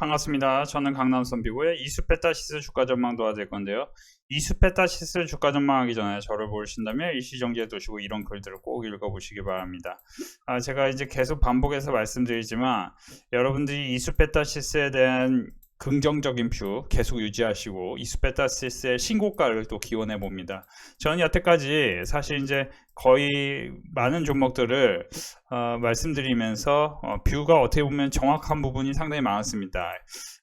반갑습니다. 저는 강남 선비고의 이수페타시스 주가 전망 도와드릴 건데요. 이수페타시스 주가 전망하기 전에 저를 보신다면 일시정지해 두시고 이런 글들을 꼭 읽어보시기 바랍니다. 아, 제가 이제 계속 반복해서 말씀드리지만 여러분들이 이수페타시스에 대한 긍정적인 뷰 계속 유지하시고 이수페타시스의 신고가를 또 기원해 봅니다. 저는 여태까지 사실 이제 거의 많은 종목들을 어, 말씀드리면서 어, 뷰가 어떻게 보면 정확한 부분이 상당히 많았습니다.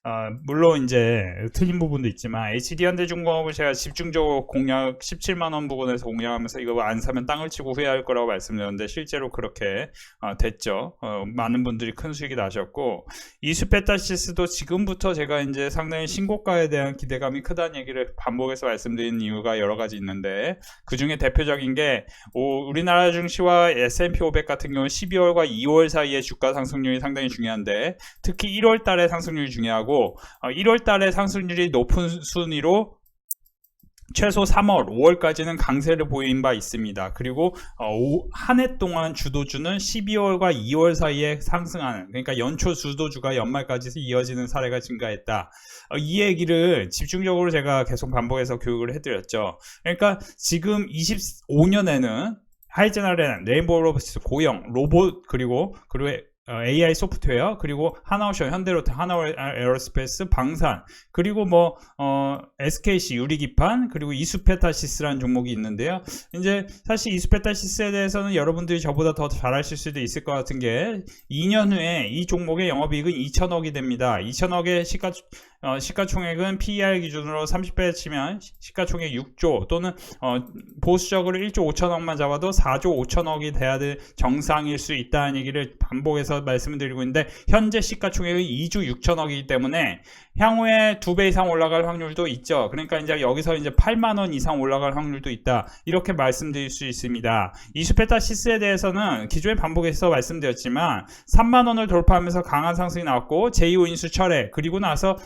어, 물론 이제 틀린 부분도 있지만 HD현대중공업을 제가 집중적으로 공략 17만 원 부분에서 공략하면서 이거 안 사면 땅을 치고 후회할 거라고 말씀드렸는데 실제로 그렇게 어, 됐죠. 어, 많은 분들이 큰 수익이 나셨고 이수페타시스도 지금부터 제가 이제 상당히 신고가에 대한 기대감이 크다는 얘기를 반복해서 말씀드린 이유가 여러 가지 있는데 그 중에 대표적인 게 오, 우리나라 증시와 S&P 500 같은 경우는 12월과 2월 사이에 주가 상승률이 상당히 중요한데 특히 1월 달에 상승률이 중요하고 1월 달에 상승률이 높은 순위로 최소 3월, 5월까지는 강세를 보인 바 있습니다. 그리고 한 해 동안 주도주는 12월과 2월 사이에 상승하는 그러니까 연초 주도주가 연말까지 이어지는 사례가 증가했다. 어, 이 얘기를 집중적으로 제가 계속 반복해서 교육을 해드렸죠. 그러니까 지금 25년에는 하이제널에는 레인보우 로보티스 고형 로봇 그리고 그리고 어, AI 소프트웨어 그리고 하나오션 현대로템 하나오 에어로스페이스 방산 그리고 뭐 어, SKC 유리기판 그리고 이수페타시스라는 종목이 있는데요. 이제 사실 이수페타시스에 대해서는 여러분들이 저보다 더 잘 아실 수도 있을 것 같은 게 2년 후에 이 종목의 영업이익은 2천억이 됩니다. 2천억의 시가 어, 시가총액은 PER 기준으로 30배 치면 시가총액 6조 또는 어, 보수적으로 1조 5천억만 잡아도 4조 5천억이 돼야 될 정상일 수 있다는 얘기를 반복해서 말씀을 드리고 있는데 현재 시가총액은 2조 6천억이기 때문에 향후에 두 배 이상 올라갈 확률도 있죠. 그러니까 이제 여기서 이제 8만 원 이상 올라갈 확률도 있다. 이렇게 말씀드릴 수 있습니다. 이슈페타시스에 대해서는 기존에 반복해서 말씀드렸지만 3만 원을 돌파하면서 강한 상승이 나왔고 제2호인수 철회 그리고 나서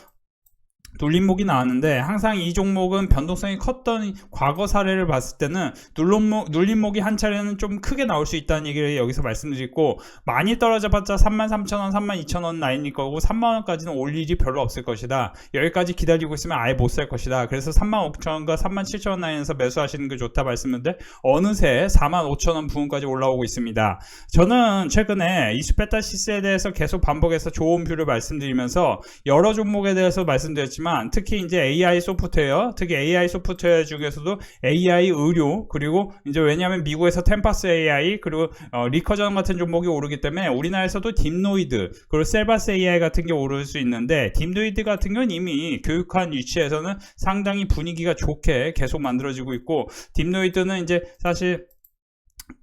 눌림목이 나왔는데 항상 이 종목은 변동성이 컸던 과거 사례를 봤을 때는 눌림목, 눌림목이 한 차례는 좀 크게 나올 수 있다는 얘기를 여기서 말씀드리고 많이 떨어져 봤자 33,000원, 32,000원 라인일 거고 3만원까지는 올 일이 별로 없을 것이다. 여기까지 기다리고 있으면 아예 못 살 것이다. 그래서 35,000원과 37,000원 라인에서 매수하시는 게 좋다 말씀인데 어느새 45,000원 부분까지 올라오고 있습니다. 저는 최근에 이스페타시스에 대해서 계속 반복해서 좋은 뷰를 말씀드리면서 여러 종목에 대해서 말씀드렸지만 있지만 특히 이제 AI 소프트웨어, 특히 AI 소프트웨어 중에서도 AI 의료 그리고 이제 왜냐하면 미국에서 템파스 AI 그리고 어, 리커전 같은 종목이 오르기 때문에 우리나라에서도 딥노이드 그리고 셀바스 AI 같은 게 오를 수 있는데 딥노이드 같은 건 이미 교육한 위치에서는 상당히 분위기가 좋게 계속 만들어지고 있고 딥노이드는 이제 사실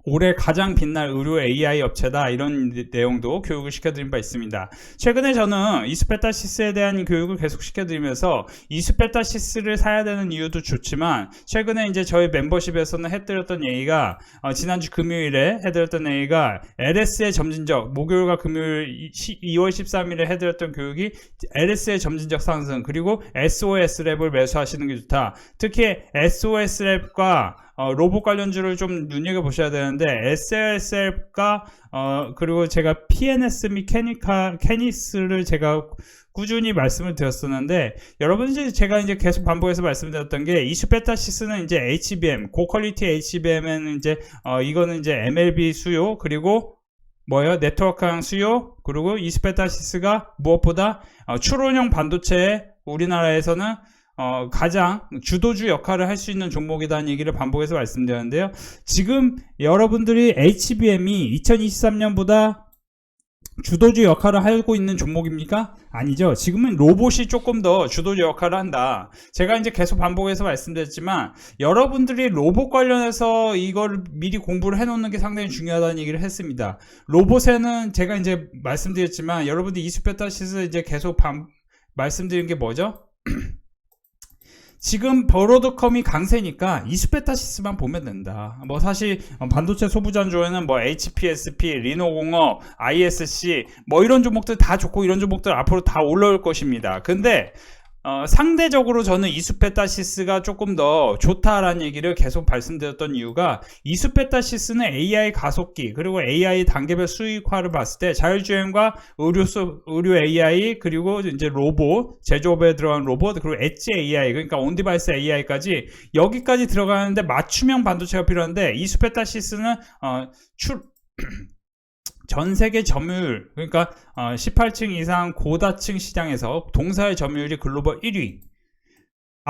올해 가장 빛날 의료 AI 업체다 이런 내용도 교육을 시켜드린 바 있습니다. 최근에 저는 이스페타시스에 대한 교육을 계속 시켜드리면서 이스페타시스를 사야 되는 이유도 좋지만 최근에 이제 저희 멤버십에서는 해드렸던 얘기가 어, 지난주 금요일에 해드렸던 얘기가 LS의 점진적 목요일과 금요일 2월 13일에 해드렸던 교육이 LS의 점진적 상승 그리고 SOS 랩을 매수하시는 게 좋다. 특히 SOS 랩과 어, 로봇 관련주를 좀 눈여겨 보셔야 되는데 SLSL과 어, 그리고 제가 PNS 및 캐니카 캐니스를 제가 꾸준히 말씀을 드렸었는데 여러분 이제 제가 이제 계속 반복해서 말씀드렸던 게 이슈페타시스는 이제 HBM 고퀄리티 HBM은 이제 어, 이거는 이제 MLB 수요 그리고 뭐예요? 네트워크형 수요 그리고 이슈페타시스가 무엇보다 어, 추론형 반도체에 우리나라에서는 어, 가장 주도주 역할을 할 수 있는 종목이라는 얘기를 반복해서 말씀드렸는데요. 지금 여러분들이 HBM이 2023년보다 주도주 역할을 하고 있는 종목입니까? 아니죠. 지금은 로봇이 조금 더 주도주 역할을 한다. 제가 이제 계속 반복해서 말씀드렸지만 여러분들이 로봇 관련해서 이걸 미리 공부를 해놓는 게 상당히 중요하다는 얘기를 했습니다. 로봇에는 제가 이제 말씀드렸지만 여러분들 이스페타시스 이제 계속 반, 말씀드린 게 뭐죠? 지금 버로드컴이 강세니까 이스페타시스만 보면 된다. 뭐 사실 반도체 소부장조에는 뭐 HPSP, 리노공업, ISC 뭐 이런 종목들 다 좋고 이런 종목들 앞으로 다 올라올 것입니다. 근데 어, 상대적으로 저는 이수페타시스가 조금 더 좋다라는 얘기를 계속 말씀드렸던 이유가 이수페타시스는 AI 가속기 그리고 AI 단계별 수익화를 봤을 때 자율주행과 의료 소- 의료 AI 그리고 이제 로봇 제조업에 들어간 로봇 그리고 엣지 AI 그러니까 온디바이스 AI까지 여기까지 들어가는데 맞춤형 반도체가 필요한데 이수페타시스는 어, 출 전 세계 점유율 그러니까 어, 18층 이상 고다층 시장에서 동사의 점유율이 글로벌 1위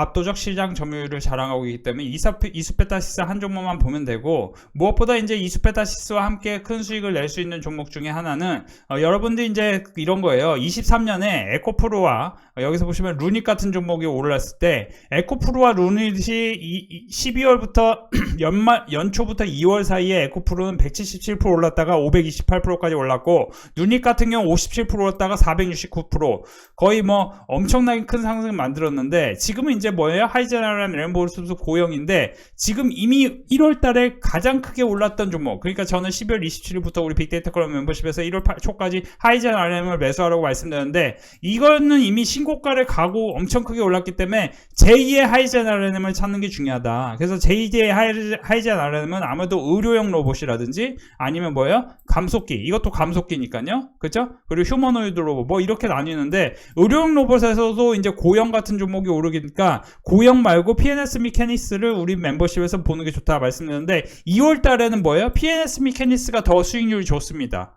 압도적 시장 점유율을 자랑하고 있기 때문에 이수페타시스 한 종목만 보면 되고 무엇보다 이제 이수페타시스와 함께 큰 수익을 낼 수 있는 종목 중에 하나는 어, 여러분들이 이제 이런 거예요. 23년에 에코프로와 어, 여기서 보시면 루닛 같은 종목이 올랐을 때 에코프로와 루닛이 이- 이 12월부터 연말 연초부터 2월 사이에 에코프로는 177% 올랐다가 528%까지 올랐고 루닛 같은 경우 57% 올랐다가 469% 거의 뭐 엄청나게 큰 상승을 만들었는데 지금은 이제 뭐예요? 하이제나랑 램보르스도 고영인데 지금 이미 1월 달에 가장 크게 올랐던 종목 그러니까 저는 12월 27일부터 우리 빅데이터 클럽 멤버십에서 1월 8, 초까지 하이젠 RM을 매수하라고 말씀드렸는데 이거는 이미 신고가를 가고 엄청 크게 올랐기 때문에 제2의 하이젠 RM을 찾는 게 중요하다. 그래서 제2의 하이- 하이젠 RM은 아무래도 의료용 로봇이라든지 아니면 뭐예요? 감속기. 이것도 감속기니까요. 그죠? 그리고 휴머노이드 로봇 뭐 이렇게 나뉘는데 의료용 로봇에서도 이제 고형 같은 종목이 오르니까 고형 말고 PNS 미케니스를 우리 멤버십에서 보는 게 좋다 말씀드렸는데 2월 달에는 뭐예요? PNS 미케니스가 더 수익률이 좋습니다.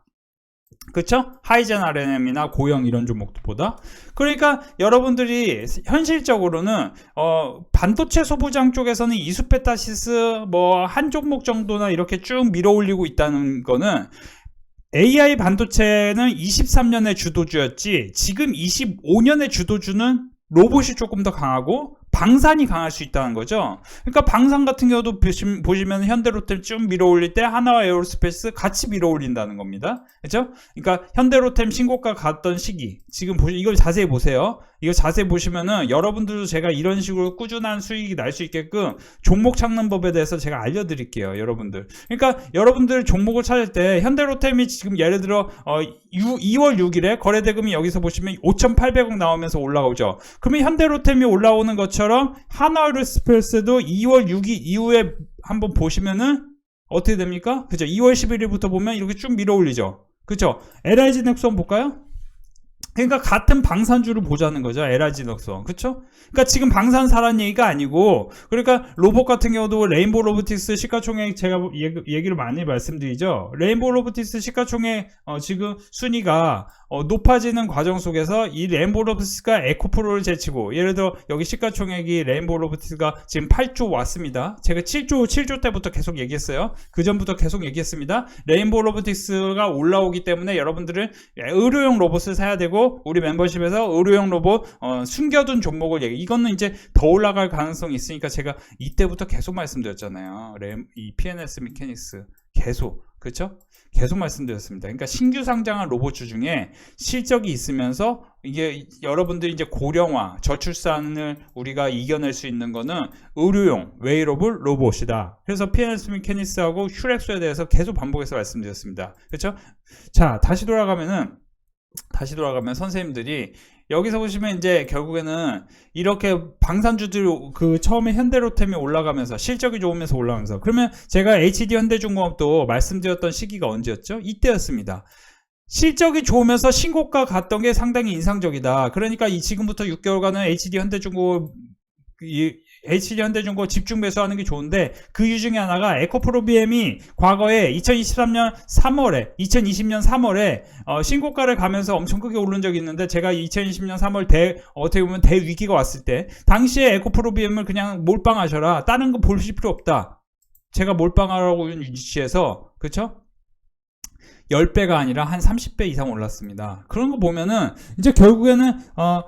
그쵸? 하이젠 RNM이나 고형 이런 종목들보다. 그러니까 여러분들이 현실적으로는 어, 반도체 소부장 쪽에서는 이수페타시스 뭐 한 종목 정도나 이렇게 쭉 밀어 올리고 있다는 거는 AI 반도체는 23년의 주도주였지 지금 25년의 주도주는 로봇이 조금 더 강하고 방산이 강할 수 있다는 거죠. 그러니까 방산 같은 경우도 보시- 보시면 현대로템 쭉 밀어 올릴 때 하나와 에어로스페이스 같이 밀어 올린다는 겁니다. 그렇죠? 그러니까 현대로템 신고가 갔던 시기 지금 보시 이걸 자세히 보세요. 이거 자세히 보시면은 여러분들도 제가 이런 식으로 꾸준한 수익이 날 수 있게끔 종목 찾는 법에 대해서 제가 알려드릴게요, 여러분들. 그러니까 여러분들 종목을 찾을 때 현대로템이 지금 예를 들어 어, 2월 6일에 거래대금이 여기서 보시면 5,800억 나오면서 올라오죠. 그러면 현대로템이 올라오는 것처럼 하나의스페이스도 2월 6일 이후에 한번 보시면은 어떻게 됩니까? 그죠? 2월 11일부터 보면 이렇게 쭉 밀어 올리죠. 그죠? LIG 넥슨 볼까요? 그러니까 같은 방산주를 보자는 거죠. 넥슨. 그쵸? 그러니까 지금 방산사란 얘기가 아니고 그러니까 로봇 같은 경우도 레인보우 로보틱스 시가총액 제가 얘기- 얘기를 많이 말씀드리죠. 레인보우 로보틱스 시가총액 어, 지금 순위가 어, 높아지는 과정 속에서 이 레인보우 로보틱스가 에코프로를 제치고 예를 들어 여기 시가총액이 레인보우 로보틱스가 지금 8조 왔습니다. 제가 7조 7조 때부터 계속 얘기했어요. 그 전부터 계속 얘기했습니다. 레인보우 로보틱스가 올라오기 때문에 여러분들은 의료용 로봇을 사야 되고 우리 멤버십에서 의료용 로봇 어, 숨겨둔 종목을 얘기. 이거는 이제 더 올라갈 가능성이 있으니까 제가 이때부터 계속 말씀드렸잖아요. 램, 이 PNS 미케닉스 계속 그렇죠? 계속 말씀드렸습니다. 그러니까 신규 상장한 로봇주 중에 실적이 있으면서 이게 여러분들이 이제 고령화, 저출산을 우리가 이겨낼 수 있는 거는 의료용 웨이러블 로봇이다. 그래서 PNS 미케니스하고 슈렉스에 대해서 계속 반복해서 말씀드렸습니다. 그렇죠? 자, 다시 돌아가면은 다시 돌아가면 선생님들이 여기서 보시면 이제 결국에는 이렇게 방산주들 그 처음에 현대로템이 올라가면서 실적이 좋으면서 올라가면서 그러면 제가 HD 현대중공업도 말씀드렸던 시기가 언제였죠? 이때였습니다. 실적이 좋으면서 신고가 갔던 게 상당히 인상적이다. 그러니까 이 지금부터 6개월간은 HD 현대중공업 이 HD 현대중공업 집중 매수하는 게 좋은데 그 이유 중에 하나가 에코프로비엠이 과거에 2023년 3월에 2020년 3월에 어, 신고가를 가면서 엄청 크게 오른 적이 있는데 제가 2020년 3월 대 어떻게 보면 대위기가 왔을 때 당시에 에코프로비엠을 그냥 몰빵하셔라 다른 거 보실 필요 없다 제가 몰빵하라고 유치해서 그쵸? 10배가 아니라 한 30배 이상 올랐습니다. 그런 거 보면은 이제 결국에는 어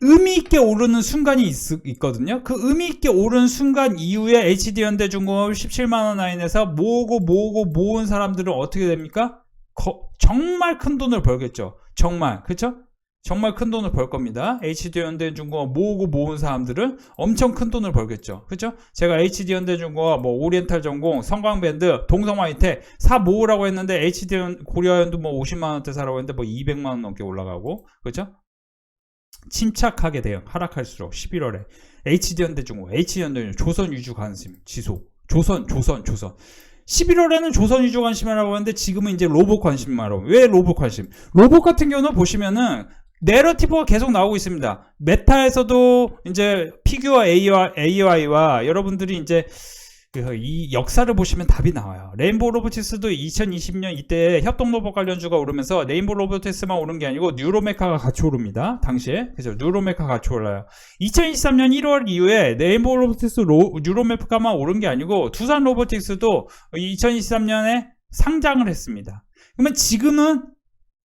의미 있게 오르는 순간이 있, 거든요그 의미 있게 오르는 순간 이후에 HD 현대중공업 17만 원 라인에서 모으고 모으고 모은 사람들은 어떻게 됩니까? 거- 정말 큰 돈을 벌겠죠. 정말 그렇죠? 정말 큰 돈을 벌 겁니다. HD 현대중공업 모으고 모은 사람들은 엄청 큰 돈을 벌겠죠. 그렇죠? 제가 HD 현대중공업, 뭐 오리엔탈 전공, 성광밴드, 동성화이텍 사 모으라고 했는데 HD 현- 고려현도 뭐 50만 원대 사라고 했는데 뭐 200만 원 넘게 올라가고 그렇죠? 침착하게 돼요. 하락할수록 11월에 HD현대중공, HD현대중공, 조선 위주 관심 지속, 조선, 조선, 조선. 11월에는 조선 위주 관심이라고 하는데 지금은 이제 로봇 관심만 왜 로봇 관심? 로봇 같은 경우는 보시면은 내러티브가 계속 나오고 있습니다. 메타에서도 이제 피규어 AI와 여러분들이 이제 그이 역사를 보시면 답이 나와요. 레인보우 로보티스도 2020년 이때 협동 로봇 관련주가 오르면서 레인보우 로보티스만 오른 게 아니고 뉴로메카가 같이 오릅니다. 당시에. 그죠? 뉴로메카 같이 올라요. 2023년 1월 이후에 레인보우 로보티스 로, 뉴로메카만 오른 게 아니고 두산 로보틱스도 2023년에 상장을 했습니다. 그러면 지금은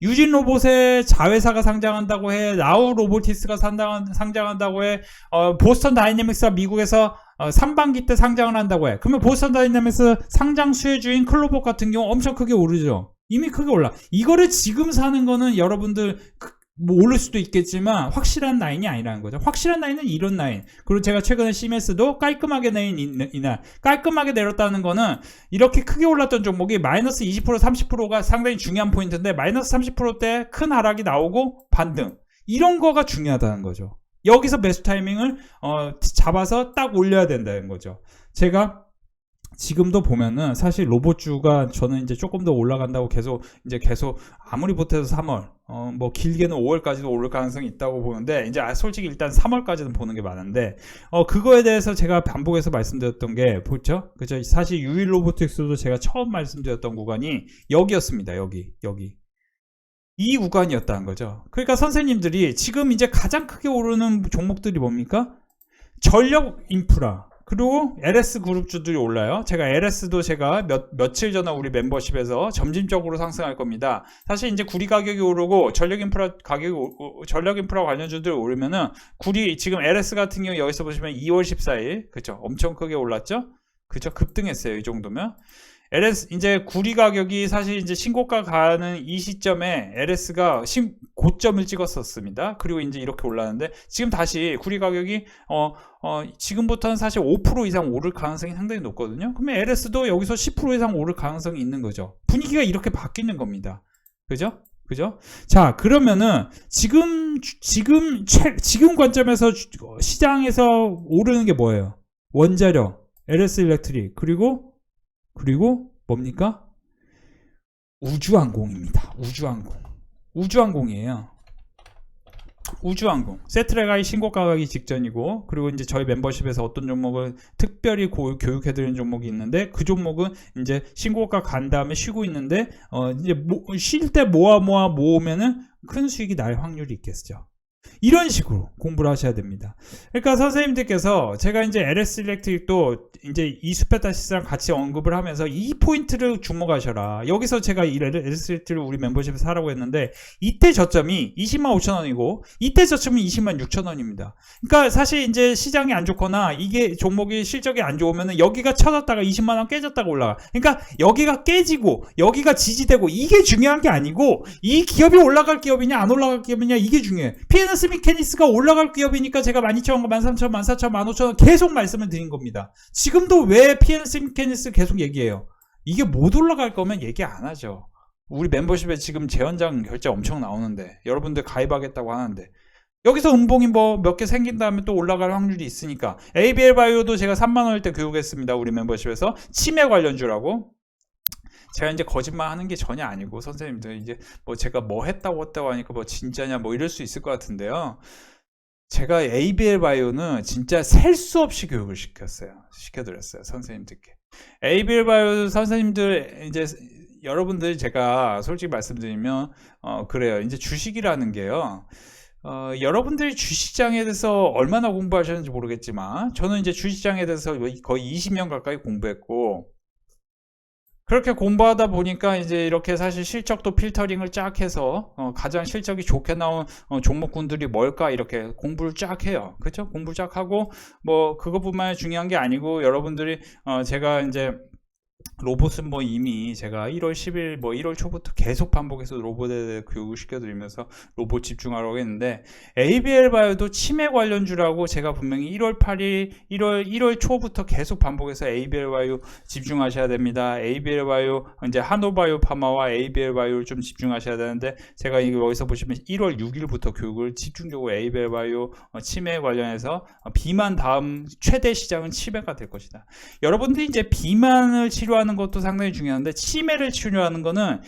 유진 로봇의 자회사가 상장한다고 해, 나우 로보티스가 상장, 상장한다고 해, 어, 보스턴 다이내믹스가 미국에서 어, 3반기 때 상장을 한다고 해. 그러면 보스턴 다이내믹스 상장 수혜주인 클로봇 같은 경우 엄청 크게 오르죠. 이미 크게 올라. 이거를 지금 사는 거는 여러분들 그- 뭐 오를 수도 있겠지만 확실한 라인이 아니라는 거죠. 확실한 라인은 이런 라인. 그리고 제가 최근에 CMS도 깔끔하게 내린 이- 이날 깔끔하게 내렸다는 거는 이렇게 크게 올랐던 종목이 마이너스 20% 30%가 상당히 중요한 포인트인데 마이너스 30%대 큰 하락이 나오고 반등 이런 거가 중요하다는 거죠. 여기서 매수 타이밍을 어, 잡아서 딱 올려야 된다는 거죠. 제가 지금도 보면은 사실 로봇주가 저는 이제 조금 더 올라간다고 계속 이제 계속 아무리 못해도 3월 어 뭐 길게는 5월까지도 오를 가능성이 있다고 보는데 이제 아, 솔직히 일단 3월까지는 보는 게 많은데 어 그거에 대해서 제가 반복해서 말씀드렸던 게 보죠? 그죠? 사실 유일 로보틱스도 제가 처음 말씀드렸던 구간이 여기였습니다 여기 여기. 이 구간이었다는 거죠. 그러니까 선생님들이 지금 이제 가장 크게 오르는 종목들이 뭡니까? 전력 인프라 그리고 LS 그룹주들이 올라요. 제가 LS도 제가 몇, 며칠 전에 우리 멤버십에서 점진적으로 상승할 겁니다. 사실 이제 구리 가격이 오르고 전력 인프라 가격이 오- 오- 전력 인프라 관련주들이 오르면은 구리 지금 LS 같은 경우 여기서 보시면 2월 14일 그죠? 엄청 크게 올랐죠? 그죠? 급등했어요. 이 정도면. LS 이제 구리 가격이 사실 이제 신고가 가는 이 시점에 LS가 신 고점을 찍었었습니다. 그리고 이제 이렇게 올랐는데 지금 다시 구리 가격이 어, 어, 지금부터는 사실 5% 이상 오를 가능성이 상당히 높거든요. 그러면 LS도 여기서 10% 이상 오를 가능성이 있는 거죠. 분위기가 이렇게 바뀌는 겁니다. 그죠? 그죠? 자, 그러면은 지금 주- 지금 최, 지금 관점에서 시장에서 오르는 게 뭐예요? 원자력, LS 일렉트릭, 그리고 그리고 뭡니까? 우주항공입니다. 우주항공. 우주항공이에요. 우주항공. 세트레가이 신고가 가기 직전이고, 그리고 이제 저희 멤버십에서 어떤 종목을 특별히 고- 교육해 드리는 종목이 있는데, 그 종목은 이제 신고가 간 다음에 쉬고 있는데, 어, 이제 쉴때 모아 모아 모으면은 큰 수익이 날 확률이 있겠죠. 이런 식으로 공부를 하셔야 됩니다. 그러니까 선생님들께서 제가 이제 LS 일렉트릭도 이제 이수페타시스랑 같이 언급을 하면서 이 포인트를 주목하셔라. 여기서 제가 이 LS 일렉트릭을 우리 멤버십에서 하라고 했는데 이때 저점이 20만 5천 원이고 이때 저점이 20만 6천 원입니다. 그러니까 사실 이제 시장이 안 좋거나 이게 종목이 실적이 안 좋으면은 여기가 쳐졌다가 20만 원 깨졌다가 올라가. 그러니까 여기가 깨지고 여기가 지지되고 이게 중요한 게 아니고 이 기업이 올라갈 기업이냐 안 올라갈 기업이냐 이게 중요해. PNS 미케니스가 올라갈 기업이니까 제가 12,000원, 13,000원, 14,000원, 15,000원 계속 말씀을 드린 겁니다. 지금도 왜 PNS 미케니스 계속 얘기해요? 이게 못 올라갈 거면 얘기 안 하죠. 우리 멤버십에 지금 재원장 결제 엄청 나오는데 여러분들 가입하겠다고 하는데 여기서 음봉이 뭐 몇 개 생긴 다음에 또 올라갈 확률이 있으니까 ABL 바이오도 제가 3만 원일 때 교육했습니다. 우리 멤버십에서 치매 관련주라고 제가 이제 거짓말 하는 게 전혀 아니고 선생님들 이제 뭐 제가 뭐 했다고 했다고 하니까 뭐 진짜냐 뭐 이럴 수 있을 것 같은데요. 제가 ABL 바이오는 진짜 셀 수 없이 교육을 시켰어요. 시켜드렸어요. 선생님들께. ABL 바이오 선생님들 이제 여러분들 제가 솔직히 말씀드리면 어 그래요. 이제 주식이라는 게요. 어, 여러분들이 주식장에 대해서 얼마나 공부하셨는지 모르겠지만 저는 이제 주식장에 대해서 거의 20년 가까이 공부했고 그렇게 공부하다 보니까 이제 이렇게 사실 실적도 필터링을 쫙 해서 어, 가장 실적이 좋게 나온 어, 종목군들이 뭘까 이렇게 공부를 쫙 해요. 그렇죠? 공부를 쫙 하고 뭐 그것뿐만 중요한 게 아니고 여러분들이 어, 제가 이제 로봇은 뭐 이미 제가 1월 10일 뭐 1월 초부터 계속 반복해서 로봇에 대해 교육을 시켜드리면서 로봇 집중하라고 했는데 ABL 바이오도 치매 관련주라고 제가 분명히 1월 8일 1월 1월 초부터 계속 반복해서 ABL 바이오 집중하셔야 됩니다. ABL 바이오 이제 한오바이오 파마와 ABL 바이오를 좀 집중하셔야 되는데 제가 이거 여기서 보시면 1월 6일부터 교육을 집중적으로 ABL 바이오 어, 치매 관련해서 어, 비만 다음 최대 시장은 치매가 될 것이다. 여러분들이 이제 비만을 치료하는 것도 상당히 중요한데 치매를 치료하는 거는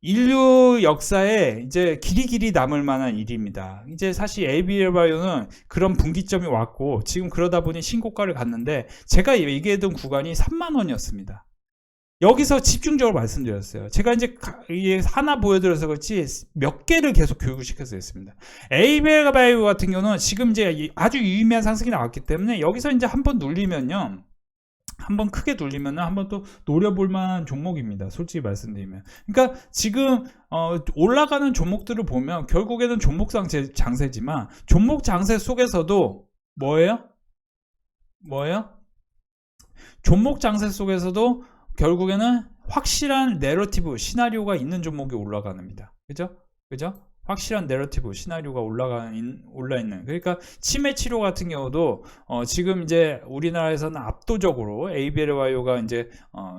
인류 역사에 이제 길이 길이 남을 만한 일입니다. 이제 사실 ABL 바이오는 그런 분기점이 왔고 지금 그러다 보니 신고가를 갔는데 제가 얘기했던 구간이 3만 원이었습니다. 여기서 집중적으로 말씀드렸어요. 제가 이제 하나 보여드려서 그렇지 몇 개를 계속 교육을 시켜서 했습니다. ABL 바이오 같은 경우는 지금 이제 이- 아주 유의미한 상승이 나왔기 때문에 여기서 이제 한번 눌리면요. 한번 크게 눌리면은 한번 또 노려볼 만한 종목입니다. 솔직히 말씀드리면. 그러니까 지금 어, 올라가는 종목들을 보면 결국에는 종목 장세, 장세지만 종목 장세 속에서도 뭐예요? 뭐예요? 종목 장세 속에서도 결국에는 확실한 내러티브 시나리오가 있는 종목이 올라가는입니다. 그죠? 그죠? 확실한 내러티브 시나리오가 올라가는 올라 있는 그러니까 치매 치료 같은 경우도 어, 지금 이제 우리나라에서는 압도적으로 ABL 바이오가 이제 어,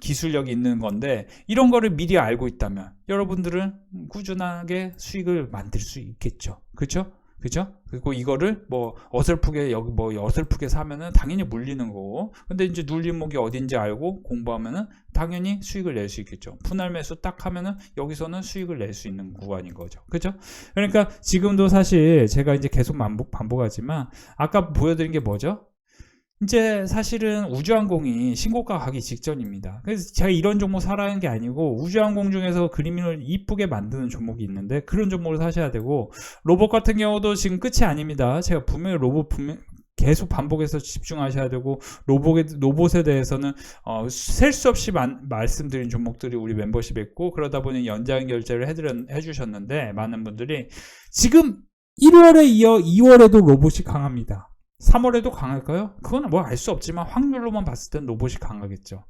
기술력이 있는 건데 이런 거를 미리 알고 있다면 여러분들은 꾸준하게 수익을 만들 수 있겠죠. 그렇죠? 그죠? 그리고 이거를 뭐 어설프게 여기 뭐 어설프게 사면은 당연히 물리는 거고 근데 이제 눌린 목이 어딘지 알고 공부하면은 당연히 수익을 낼 수 있겠죠. 분할 매수 딱 하면은 여기서는 수익을 낼 수 있는 구간인 거죠. 그죠? 그러니까 지금도 사실 제가 이제 계속 반복 반복하지만 아까 보여드린 게 뭐죠? 이제 사실은 우주항공이 신고가 가기 직전입니다. 그래서 제가 이런 종목 사라는 게 아니고 우주항공 중에서 그림을 이쁘게 만드는 종목이 있는데 그런 종목을 사셔야 되고 로봇 같은 경우도 지금 끝이 아닙니다. 제가 분명히 로봇 분명 계속 반복해서 집중하셔야 되고 로봇에, 로봇에 대해서는 어, 셀 수 없이 만- 말씀드린 종목들이 우리 멤버십에 있고 그러다 보니 연장 결제를 해드렸, 해주셨는데 많은 분들이 지금 1월에 이어 2월에도 로봇이 강합니다. 3월에도 강할까요? 그건 뭐 알 수 없지만 확률로만 봤을 땐 로봇이 강하겠죠.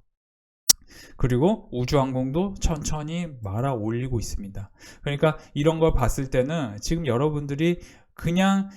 그리고 우주항공도 천천히 말아 올리고 있습니다. 그러니까 이런 걸 봤을 때는 지금 여러분들이 그냥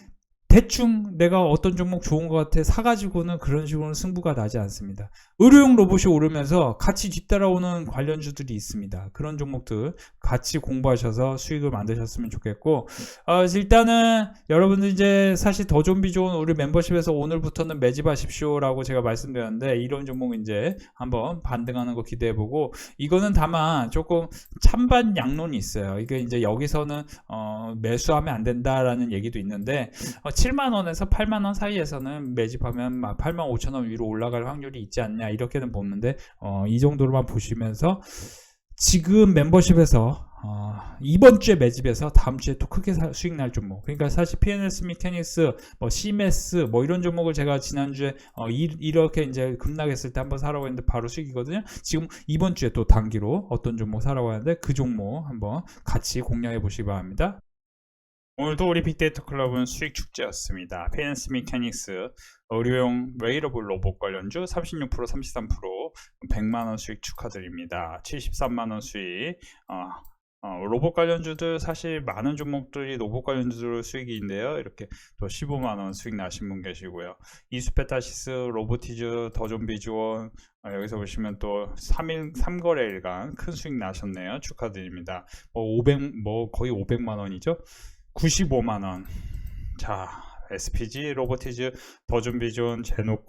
대충 내가 어떤 종목 좋은 것 같아 사가지고는 그런 식으로는 승부가 나지 않습니다. 의료용 로봇이 오르면서 같이 뒤따라오는 관련주들이 있습니다. 그런 종목들 같이 공부하셔서 수익을 만드셨으면 좋겠고 어, 일단은 여러분들 이제 사실 더 좀비 좋은 우리 멤버십에서 오늘부터는 매집하십시오라고 제가 말씀드렸는데 이런 종목 이제 한번 반등하는 거 기대해보고 이거는 다만 조금 찬반 양론이 있어요. 이게 이제 여기서는 어, 매수하면 안 된다라는 얘기도 있는데 어, 7만 원에서 8만 원 사이에서는 매집하면 막 8만 5천 원 위로 올라갈 확률이 있지 않냐 이렇게는 보는데 어, 이 정도로만 보시면서 지금 멤버십에서 어, 이번 주에 매집해서 다음 주에 또 크게 사- 수익 날 종목. 그러니까 사실 PNS 미케닉스, 뭐 CMS, 뭐 이런 종목을 제가 지난주에 어, 이, 이렇게 이제 급락했을 때 한번 사라고 했는데 바로 수익이거든요. 지금 이번 주에 또 단기로 어떤 종목 사라고 하는데 그 종목 한번 같이 공략해 보시기 바랍니다. 오늘도 우리 빅데이터 클럽은 수익 축제였습니다. PNS 미케닉스 의료용 웨이러블 로봇 관련주 36% 33% 100만원 수익 축하드립니다. 73만원 수익 어, 어, 로봇 관련주들 사실 많은 종목들이 로봇 관련주들 수익인데요. 이렇게 또 15만원 수익 나신 분 계시고요. 이수페타시스, 로보티즈, 더좀비 지원 어, 여기서 보시면 또 3일 3거래일간 큰 수익 나셨네요. 축하드립니다. 뭐 500, 뭐 거의 500만 원이죠. 95만 원. 자, SPG, 로보티즈, 더좀비존, 제노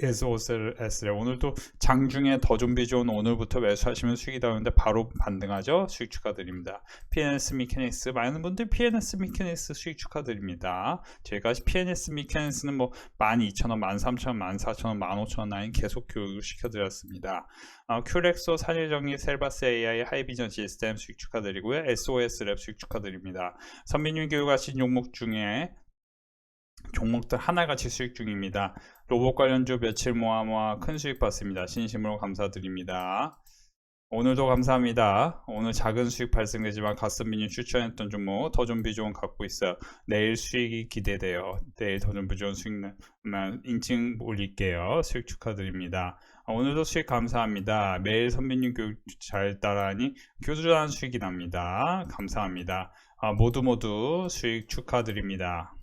코, SOSL 오늘도 장중에 더 좀비 존 오늘부터 매수하시면 수익이 나오는데 바로 반등하죠. 수익 축하드립니다. PNS 미케닉스 많은 분들 PNS 미케닉스 수익 축하드립니다. 제가 PNS 미케닉스는 뭐 12,000원, 13,000원, 14,000원, 15,000원 라인 계속 교육을 시켜 드렸습니다. 어, 큐렉소 산일정리 셀바스 AI 하이비전 시스템 수익 축하드리고요. SOS 랩 수익 축하드립니다. 선배님 교육하신 종목 중에 종목들 하나같이 수익 중입니다. 로봇 관련주 며칠 모아 모아 큰 수익 봤습니다. 진심으로 감사드립니다. 오늘도 감사합니다. 오늘 작은 수익 발생되지만 가스민이 추천했던 종목 더좀 비중을 갖고 있어요. 내일 수익이 기대돼요. 내일 더좀 비중 수익 인증 올릴게요. 수익 축하드립니다. 아, 오늘도 수익 감사합니다. 매일 선배님 교육 잘 따라하니 꾸준한 수익이 납니다. 감사합니다. 아, 모두 모두 수익 축하드립니다.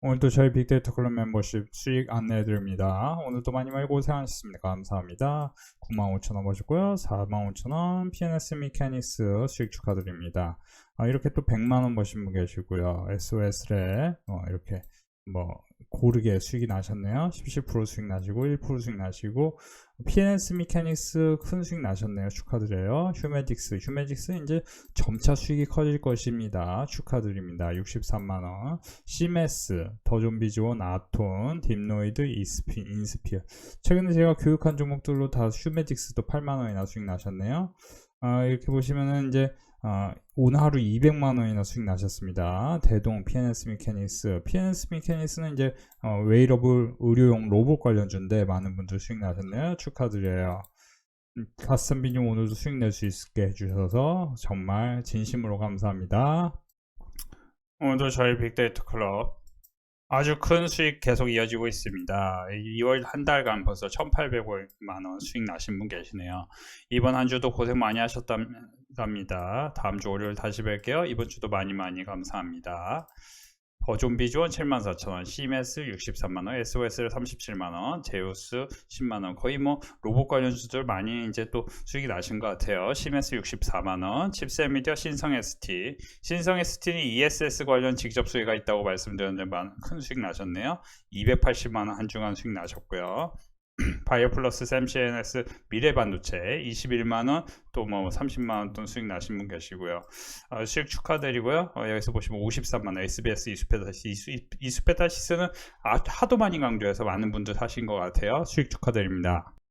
오늘도 저희 빅데이터 클럽 멤버십 수익 안내해드립니다. 오늘도 많이 많이 고생하셨습니다. 감사합니다. 95,000원 버셨고요. 45,000원 PNS 미케니스 수익 축하드립니다. 아, 이렇게 또 100만원 버신 분 계시고요. SOS래 어, 이렇게 뭐 고르게 수익이 나셨네요. 17% 수익 나시고 1% 수익 나시고 PNS 미케닉스 큰 수익 나셨네요. 축하드려요. 휴메딕스 휴메딕스 이제 점차 수익이 커질 것입니다. 축하드립니다. 63만 원 시메스, 더존비지원, 아톤, 딥노이드, 이스피, 인스피어 최근에 제가 교육한 종목들로 다 휴메딕스도 8만 원이나 수익 나셨네요. 아, 이렇게 보시면은 이제 아, 오늘 하루 200만 원이나 수익 나셨습니다. 대동, PNS 미케니스. PNS 미케니스는 이제 어, 웨이러블 의료용 로봇 관련주인데 많은 분들 수익 나셨네요. 축하드려요. 음, 비중 오늘도 수익 낼 수 있게 해주셔서 정말 진심으로 감사합니다. 오늘도 저희 빅데이터 클럽 아주 큰 수익 계속 이어지고 있습니다. 2월 한 달간 벌써 1,800만 원 수익 나신 분 계시네요. 이번 한 주도 고생 많이 하셨 답니다. 다음 주 월요일 다시 뵐게요. 이번 주도 많이 많이 감사합니다. 어존비 지원 74,000원, CMS 63만원, SOS를 37만원, 제우스 10만원, 거의 뭐 로봇 관련 주들 많이 이제 또 수익이 나신 것 같아요. CMS 64만원, 칩셋 미디어 신성 ST, 신성 ST는 ESS 관련 직접 수익가 있다고 말씀드렸는데 큰 수익 나셨네요. 280만원 한 주간 수익 나셨고요. 바이오 플러스 샘CNS 미래반도체 21만원 또 뭐 30만원 돈 수익 나신 분 계시고요. 어, 수익 축하드리고요. 어, 여기서 보시면 53만원 SBS 이수페타시 이수, 이수페타시스는 아, 하도 많이 강조해서 많은 분들 사신 것 같아요. 수익 축하드립니다.